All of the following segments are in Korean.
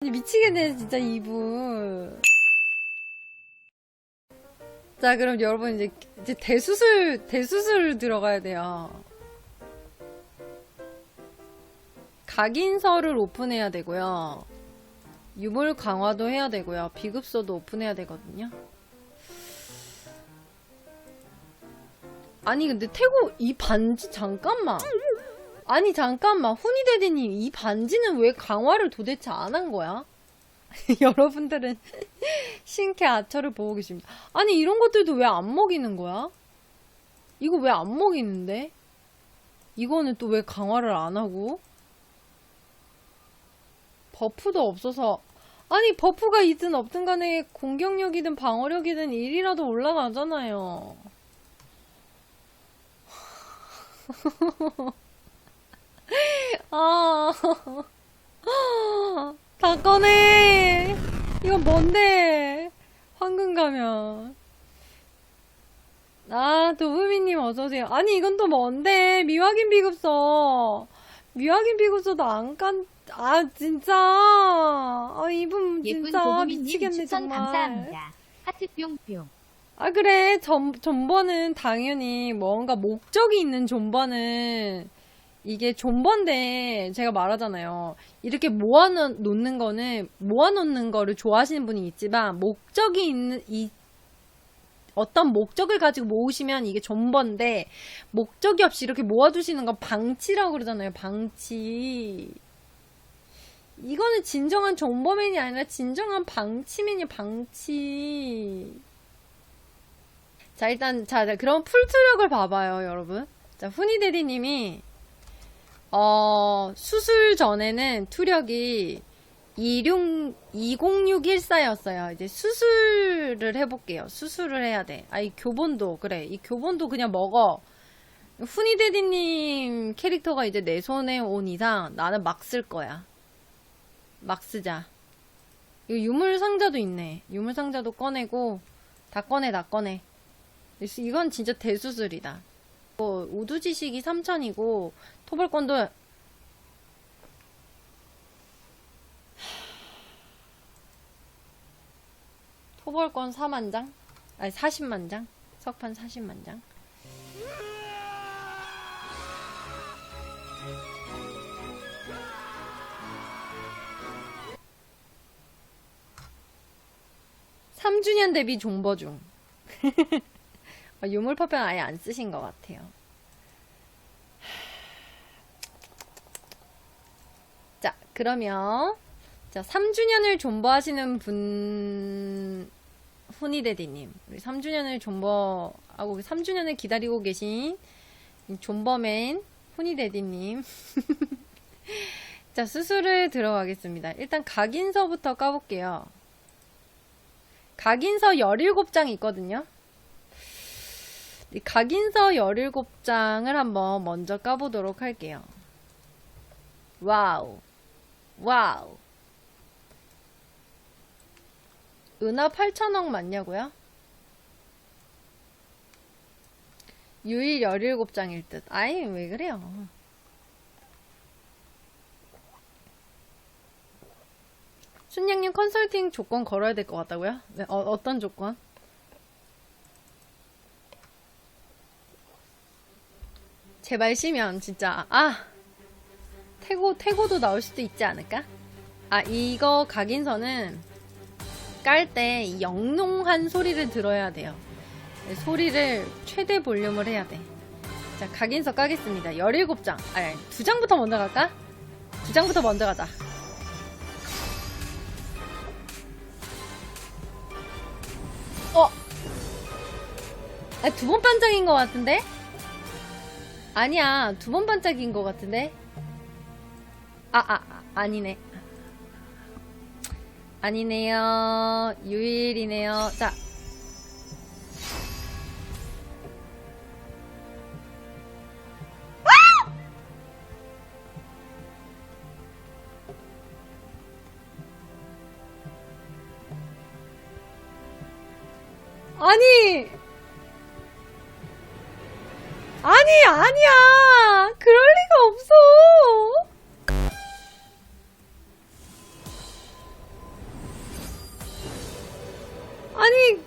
미치겠네, 진짜 이분. 자, 그럼 여러분 이제, 이제 대수술, 대수술 들어가야 돼요. 각인서를 오픈해야 되고요. 유물 강화도 해야 되고요. 비급소도 오픈해야 되거든요. 아니, 근데 태고, 이 반지, 잠깐만. 아니, 잠깐만. 후니데디님, 이 반지는 왜 강화를 도대체 안 한 거야? 여러분들은 신캐 아처를 보고 계십니다. 아니, 이런 것들도 왜 안 먹이는 거야? 이거 왜 안 먹이는데? 이거는 또 왜 강화를 안 하고? 버프도 없어서 아니 버프가 있든 없든 간에 공격력이든 방어력이든 1이라도 올라가잖아요. 아, 다 꺼내. 이건 뭔데? 황금 가면. 아, 도우미님 어서오세요. 아니, 이건 또 뭔데? 미확인 비급서. 미확인 비급서도 안 깐, 아, 진짜. 아, 이분 진짜 미치겠네, 정말. 감사합니다. 하트 뿅뿅. 아, 그래. 전, 존버는 당연히 뭔가 목적이 있는 존버는 이게 존버인데 제가 말하잖아요. 이렇게 모아놓는 거는 모아놓는 거를 좋아하시는 분이 있지만 목적이 있는 이 어떤 목적을 가지고 모으시면 이게 존버인데 목적이 없이 이렇게 모아두시는 건 방치라고 그러잖아요. 방치. 이거는 진정한 존버맨이 아니라 진정한 방치맨이 방치. 자, 일단, 자, 자, 그럼 풀투력을 봐봐요, 여러분. 자, 후니데디님이, 어, 수술 전에는 투력이 26, 20614였어요. 이제 수술을 해볼게요. 수술을 해야 돼. 아, 이 교본도, 그래. 이 교본도 그냥 먹어. 후니데디님 캐릭터가 이제 내 손에 온 이상 나는 막 쓸 거야. 막 쓰자. 이거 유물 상자도 있네. 유물 상자도 꺼내고, 다 꺼내, 다 꺼내. 이건 진짜 대수술이다. 뭐, 우두지식이 3천이고, 토벌권도, 토벌권 4만 장? 아니, 40만 장? 석판 40만 장? 삼주년 대비 존버 중. 아, 유물 파편 아예 안 쓰신 것 같아요. 자, 그러면, 자, 3주년을 존버하시는 분, 후니데디님. 우리 3주년을 존버하고, 3주년을 기다리고 계신 이 존버맨 후니데디님. 자, 수술을 들어가겠습니다. 일단 각인서부터 까볼게요. 각인서 17장 있거든요. 이 각인서 17장을 한번 먼저 까보도록 할게요. 와우. 와우. 은하 8천억 맞냐고요? 유일 17장일 듯. 아이, 왜 그래요? 순양님 컨설팅 조건 걸어야 될 것 같다고요? 네, 어, 어떤 조건? 제발 쉬면 진짜 아 태고 태고도 나올 수도 있지 않을까? 아 이거 각인서는 깔때 영롱한 소리를 들어야 돼요. 네, 소리를 최대 볼륨을 해야 돼. 자 각인서 까겠습니다. 17장 아니 두 장부터 먼저 갈까? 두 장부터 먼저 가자. 어? 아, 두 번 반짝인 것 같은데? 아니야, 두 번 반짝인 것 같은데? 아, 아, 아, 아니네. 아니네요. 유일이네요. 자. 아니! 아니, 아니야. 그럴 리가 없어. 아니,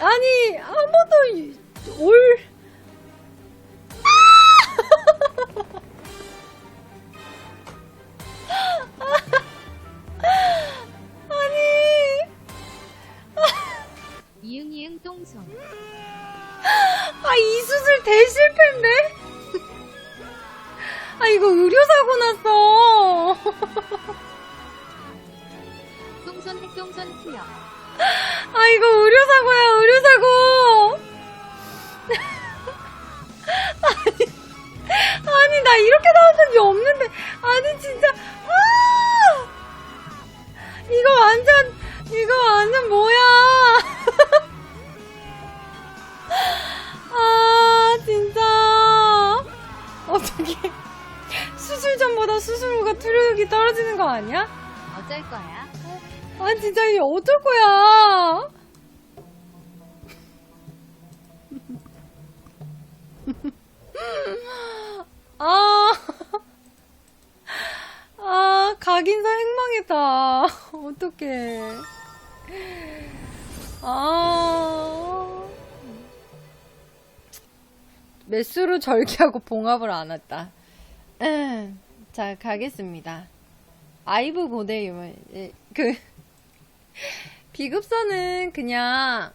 아니, 한 번도 올. 나 이렇게 나온 적이 없는데 아니 진짜 아 이거 완전 이거 완전 뭐야 아 진짜 어떻게 수술 전보다 수술 후가 투력이 떨어지는 거 아니야? 어쩔 거야? 아 진짜 이게 어쩔 거야? 아, 아 각인사 행망했다. 어떡해. 아, 매수로 절개하고 봉합을 안. 음, 자 가겠습니다. 아이브 고대 유물 그 비급선은 그냥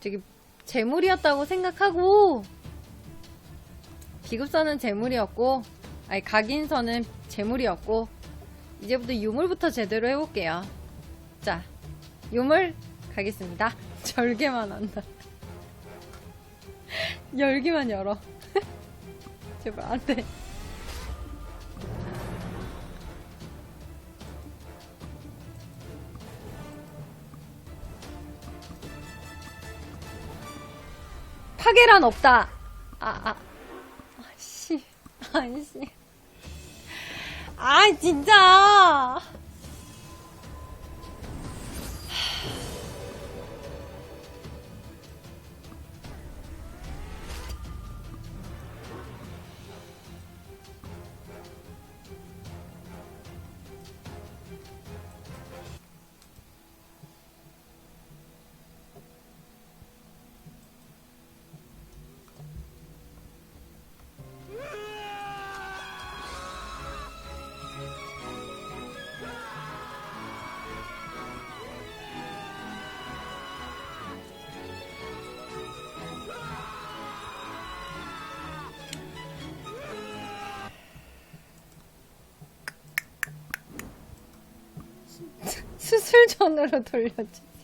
저기 재물이었다고 생각하고 비급선은 재물이었고 아니 각인선은 재물이었고 이제부터 유물부터 제대로 해볼게요. 자 유물 가겠습니다. 절개만 한다. 열기만 열어. 제발 안돼. 파괴란 없다. 아, 아, 아 씨, 아씨. 아, 진짜. 수술 전으로 돌려주세요.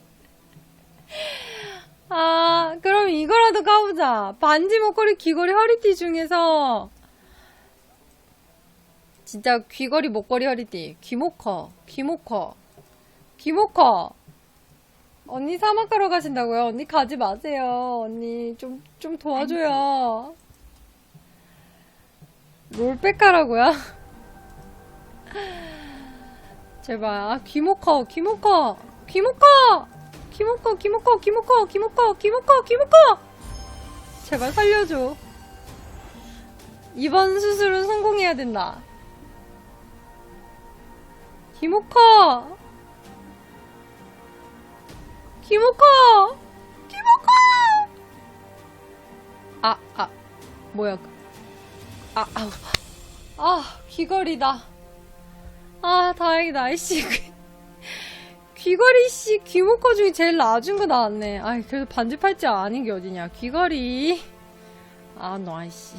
아, 그럼 이거라도 까보자. 반지, 목걸이, 귀걸이, 허리띠 중에서 진짜 귀걸이, 목걸이, 허리띠. 귀모커, 귀모커, 귀모커. 언니 사막 가러 가신다고요? 언니 가지 마세요. 언니 좀, 좀 도와줘요. 롤백 가라고요? 제발. 아 귀모커 귀모커 귀모커 귀모커 귀모커 귀모커 귀모커 귀모커 귀모커 제발 살려줘. 이번 수술은 성공해야 된다. 귀모커 귀모커 귀모커 아아 뭐야. 아 아우. 아 귀걸이다 아, 다행이다. 아이씨. 귀- 귀걸이 씨 귀목거 중에 제일 낮은 거 나왔네. 아이, 그래도 반지 팔찌 아닌 게 어디냐. 귀걸이. 아, 너 아이씨.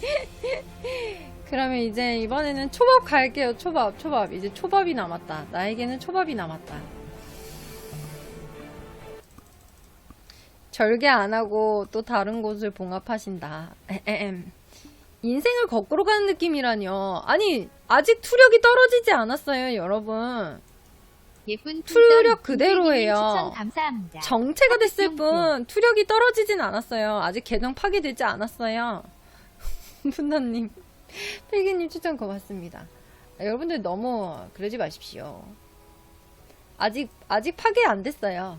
그러면 이제 이번에는 초밥 갈게요. 초밥, 초밥. 이제 초밥이 남았다. 나에게는 초밥이 남았다. 절개 안 하고 또 다른 곳을 봉합하신다. 에헴. 인생을 거꾸로 가는 느낌이라뇨. 아니, 아직 투력이 떨어지지 않았어요, 여러분. 예쁜 투력 그대로예요. 정체가 됐을. 뿐, 투력이 떨어지진 않았어요. 아직 계정 파괴되지 않았어요. 분나님, 필기님 추천 고맙습니다. 아, 여러분들 너무 그러지 마십시오. 아직, 아직 파괴 안 됐어요.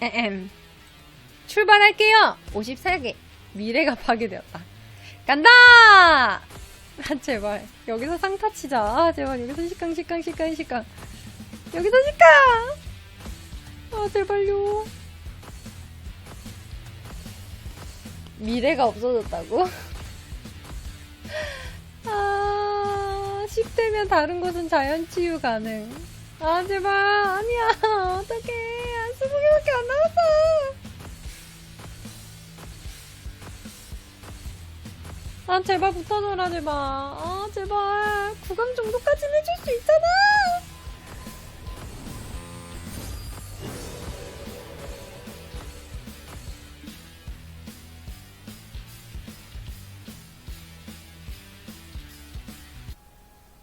에헴. 출발할게요! 54개. 미래가 파괴되었다. 간다! 아, 제발. 여기서 상타 치자. 아, 제발. 여기서 식강, 식강, 식강, 식강. 여기서 식강! 아, 제발요. 미래가 없어졌다고? 아, 식되면 다른 곳은 자연 치유 가능. 아, 제발. 아니야. 어떡해. 아, 20개밖에 안 나와 아, 제발 붙어줘라, 제발. 아, 제발. 구강 정도까지는 해줄 수 있잖아.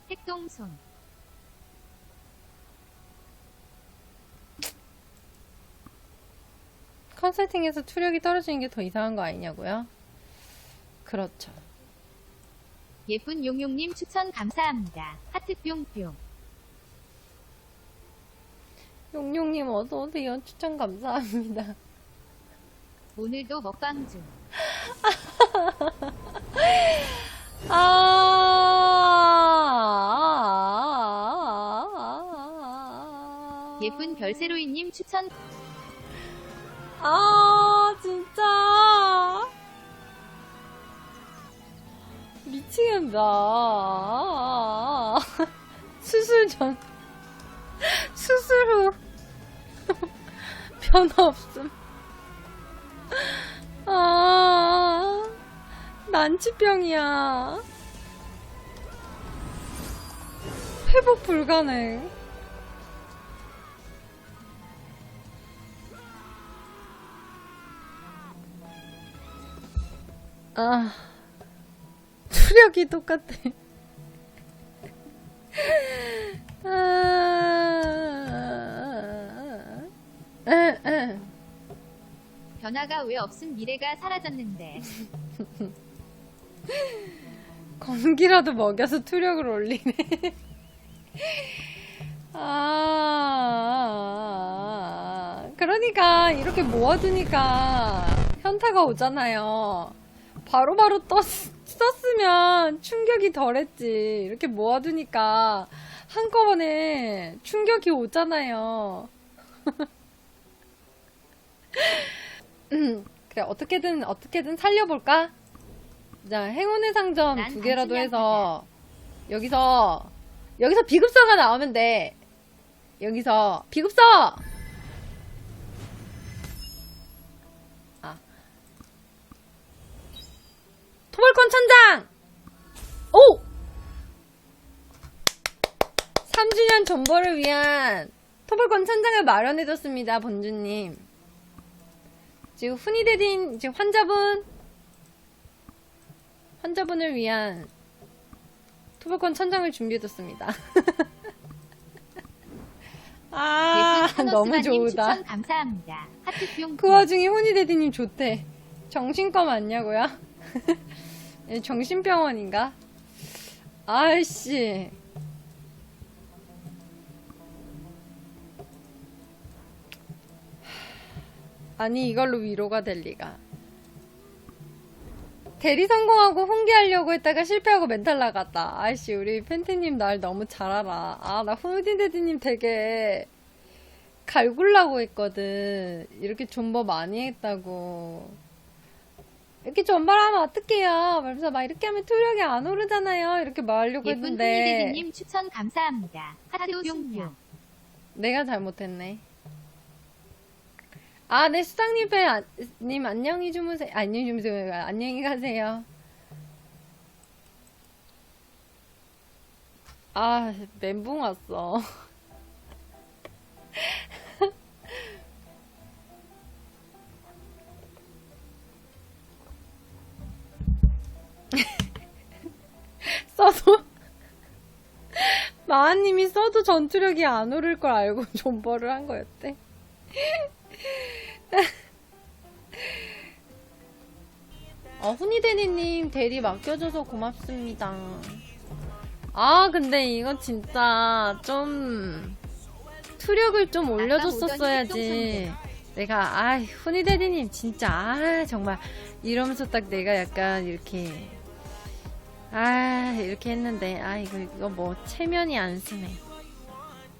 핵동손. 컨설팅에서 투력이 떨어지는 게 더 이상한 거 아니냐고요? 그렇죠. 예쁜 용용님 추천 감사합니다. 하트 뿅뿅. 용용님 어서오세요. 추천 감사합니다. 오늘도 먹방 중. 아. 예쁜 별세로이님 추천. 아, 진짜. 미치겠다. 수술 전. 수술 후. 변화 없음. 아, 난치병이야. 회복 불가능. 아, 투력이 똑같아. 아. 변화가 왜 없음 미래가 사라졌는데. 건기라도 먹여서 투력을 올리네. 아, 그러니까 이렇게 모아두니까 현타가 오잖아요. 바로바로 떴, 썼으면 충격이 덜했지. 이렇게 모아두니까 한꺼번에 충격이 오잖아요. 음, 그래, 어떻게든, 어떻게든 살려볼까? 자, 행운의 상점 난두 개라도 해서, 여기서, 여기서 비급서가 나오면 돼. 여기서, 비급서! 토벌권 천장! 오! 3주년 존버를 위한 토벌권 천장을 마련해줬습니다, 본주님. 지금 훈이대딘, 지금 환자분, 환자분을 위한 토벌권 천장을 준비해뒀습니다. 아, 너무 좋다. 감사합니다. 그 와중에 훈이 대디님 좋대. 정신과 맞냐고요? 예, 정신병원인가? 아이씨. 아니, 이걸로 위로가 될 리가. 대리 성공하고 훈계하려고 했다가 실패하고 멘탈 나갔다. 아이씨, 우리 팬티님 날 너무 잘 알아. 아, 나 훈이대디님 되게 갈굴라고 했거든. 이렇게 존버 많이 했다고. 이렇게 존버를 하면 어떡해요? 그래서 막 이렇게 하면 투력이 안 오르잖아요. 이렇게 말하려고 예쁜 했는데. 훈이대디님 추천 감사합니다. 하트 뿅뿅. 내가 잘못했네. 아, 네, 수상님 팬, 아, 님, 안녕히 주무세요. 안녕히 주무세요. 안녕히 가세요. 아, 멘붕 왔어. 써도, 마하님이 써도 전투력이 안 오를 걸 알고 존버를 한 거였대. 어, 훈이대리님 대리 맡겨줘서 고맙습니다. 아, 근데 이거 진짜 좀 투력을 좀 올려줬었어야지. 내가, 아, 훈이대리님 진짜, 아, 정말 이러면서 딱 내가 약간 이렇게, 아, 이렇게 했는데, 아, 이거, 이거 뭐 체면이 안 쓰네.